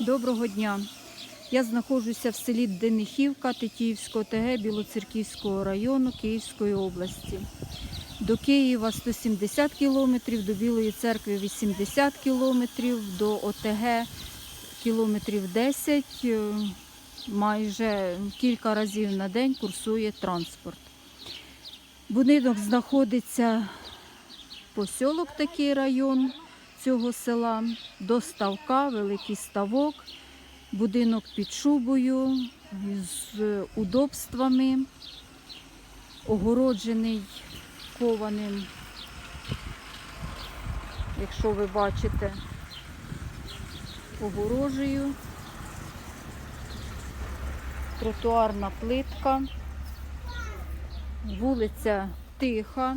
Доброго дня. Я знаходжуся в селі Денихівка Тетіївського ТГ Білоцерківського району Київської області. До Києва 170 кілометрів, до Білої церкви 80 кілометрів, до ОТГ кілометрів 10. Е, Майже кілька разів на день курсує транспорт. Будинок знаходиться посілок такий район цього села, до ставка, великий ставок, будинок під шубою з удобствами, огороджений кованим, якщо ви бачите, огорожею, тротуарна плитка, вулиця тиха,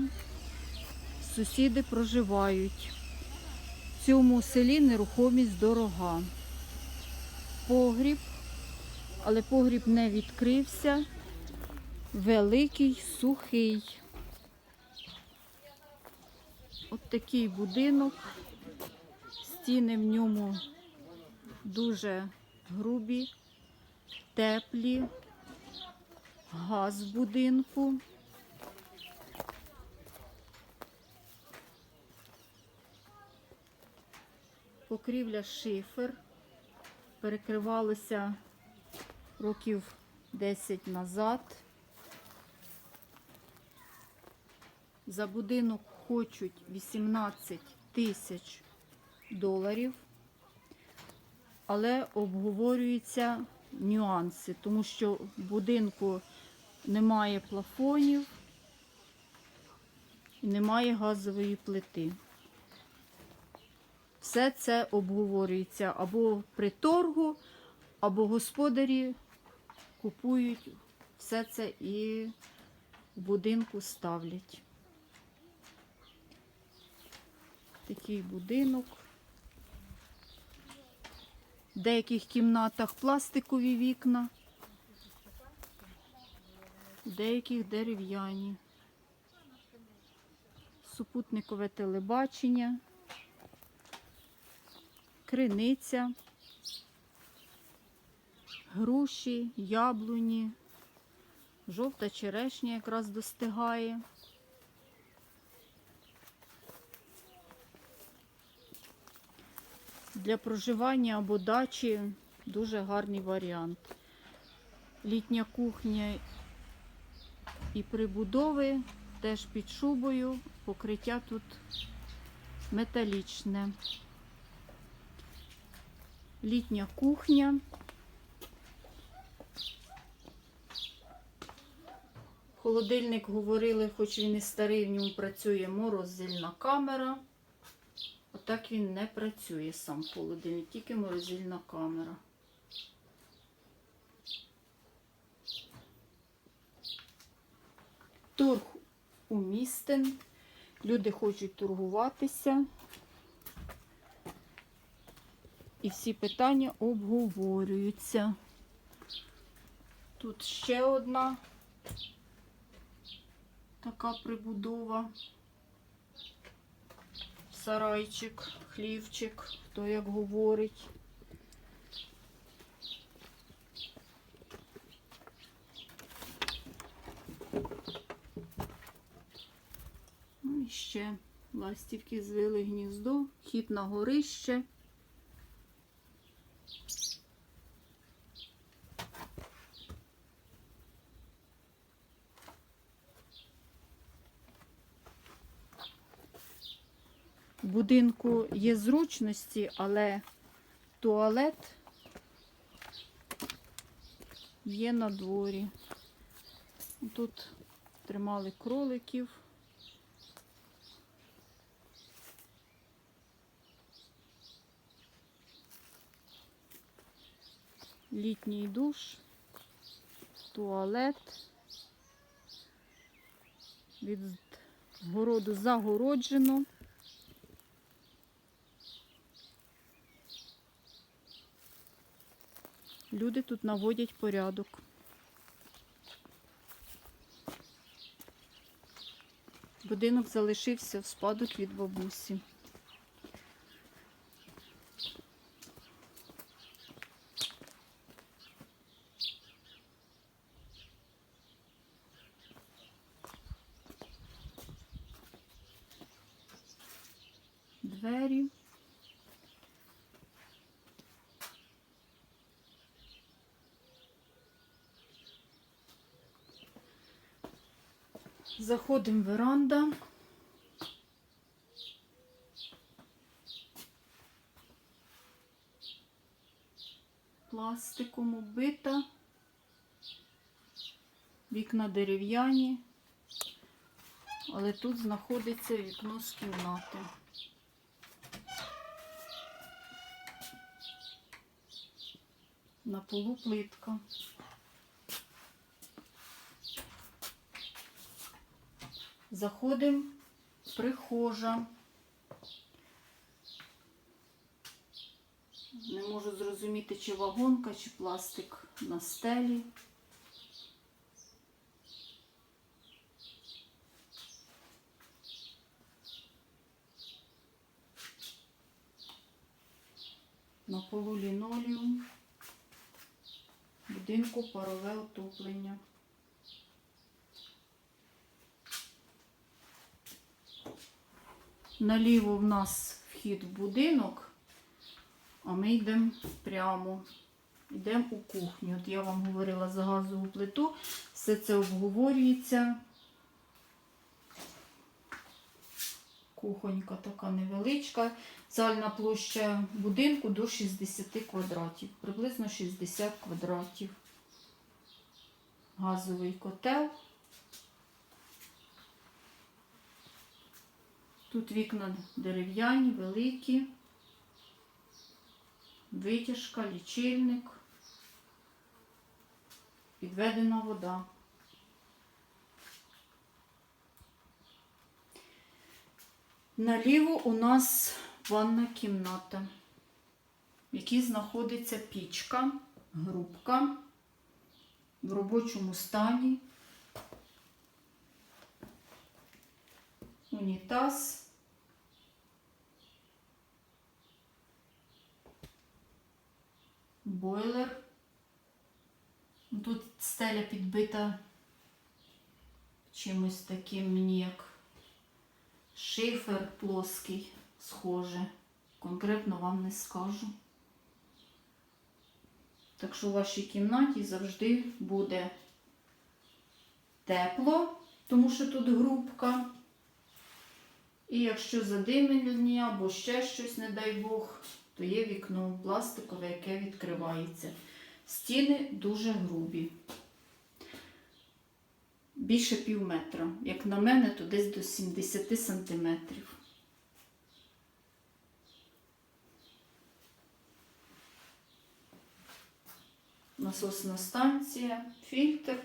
сусіди проживають. Цьому селі нерухомість дорога. Погріб, але погріб не відкрився. Великий, сухий. От такий будинок. Стіни в ньому дуже грубі, теплі, газ будинку. Покрівля шифер. Перекривалося років 10 назад. За будинок хочуть 18 тисяч доларів, але обговорюються нюанси, тому що в будинку немає плафонів і немає газової плити. Все це обговорюється або при торгу, або господарі купують все це і в будинку ставлять. Такий будинок. В деяких кімнатах пластикові вікна, в деяких дерев'яні. Супутникове телебачення криниця, груші, яблуні, жовта черешня якраз достигає. Для проживання або дачі дуже гарний варіант. Літня кухня і прибудови теж під шубою, покриття тут металічне літня кухня. Холодильник говорили, хоч він і старий, в ньому працює морозильна камера. Отак він не працює сам холодильник, тільки морозильна камера. Торг умістен. Люди хочуть торгуватися. І всі питання обговорюються. Тут ще одна така прибудова. Сарайчик, хлівчик, хто як говорить. Ну і ще ластівки звили гніздо, хід на горище. Будинку є зручності, але туалет є на дворі. Тут тримали кроликів. Літній душ, туалет. Від городу загороджено. Люди тут наводять порядок. Будинок залишився в спадок від бабусі. Двері. Заходимо в веранда. Пластиком убита. Вікна дерев'яні. Але тут знаходиться вікно з кімнати. На полу плитка. Заходимо, прихожа. Не можу зрозуміти, чи вагонка, чи пластик на стелі. На полу лінолеум. Будинку парове отоплення. Наліво в нас вхід в будинок, а ми йдемо прямо. Йдемо у кухню. От я вам говорила за газову плиту. Все це обговорюється. Кухонька така невеличка. Загальна площа будинку до 60 квадратів. Приблизно 60 квадратів. Газовий котел. Тут вікна дерев'яні, великі, витяжка, лічильник, підведена вода. Наліво у нас ванна кімната, в якій знаходиться пічка, грубка в робочому стані, унітаз. Бойлер. Тут стеля підбита чимось таким мені як шифер плоский, схоже. Конкретно вам не скажу. Так що у вашій кімнаті завжди буде тепло, тому що тут грубка. І якщо задимлення або ще щось, не дай Бог, то є вікно пластикове, яке відкривається. Стіни дуже грубі. Більше пів метра. Як на мене, то десь до 70 сантиметрів. Насосна станція, фільтр.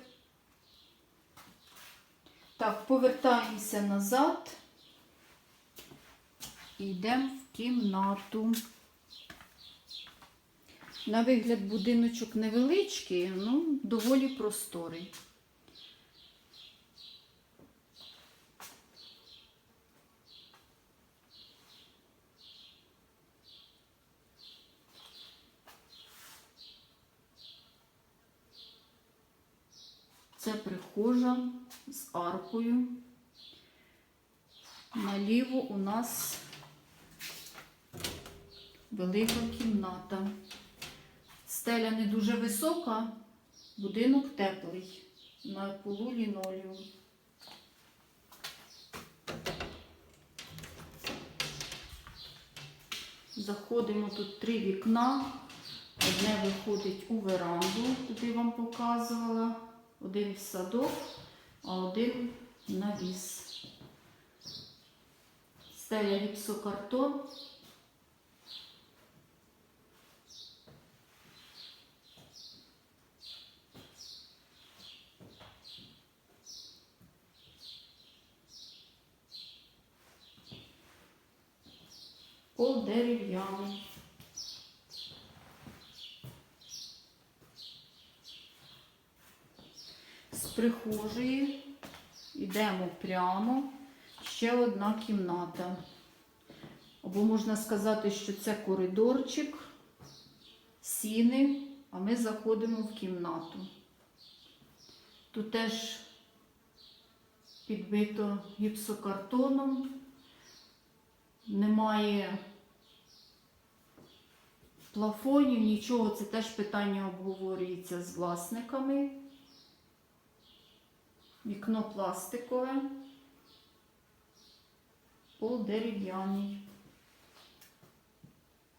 Так, повертаємося назад. І йдемо в кімнату. На вигляд будиночок невеличкий, ну, доволі просторий. Це прихожа з аркою. Наліво у нас велика кімната. Стеля не дуже висока, будинок теплий. На полу лінолеум. Заходимо тут три вікна. Одне виходить у веранду, туди вам показувала. Один в садок, а один на ліс. Стеля гіпсокартон. Пол дерев'яний. З прихожої йдемо прямо. Ще одна кімната. Або можна сказати, що це коридорчик, сіни, а ми заходимо в кімнату. Тут теж підбито гіпсокартоном, немає плафонів, нічого, це теж питання обговорюється з власниками. Вікно пластикове, пол дерев'яний.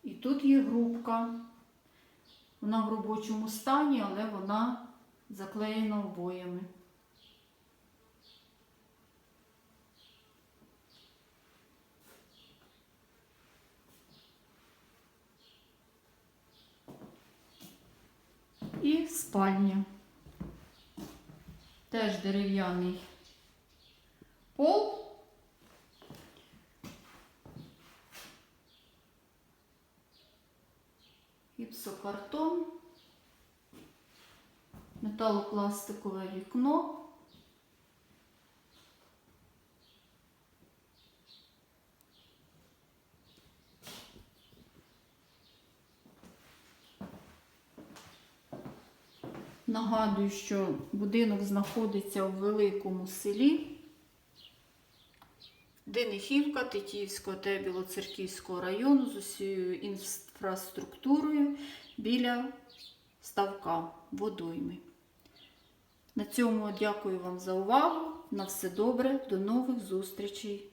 І тут є грубка. Вона в робочому стані, але вона заклеєна обоями. І спальня. Теж дерев'яний пол. Гіпсокартон. Металопластикове вікно. Нагадую, що будинок знаходиться у великому селі Денихівка Тетіївського та Білоцерківського району з усією інфраструктурою біля ставка водойми. На цьому дякую вам за увагу. На все добре, до нових зустрічей!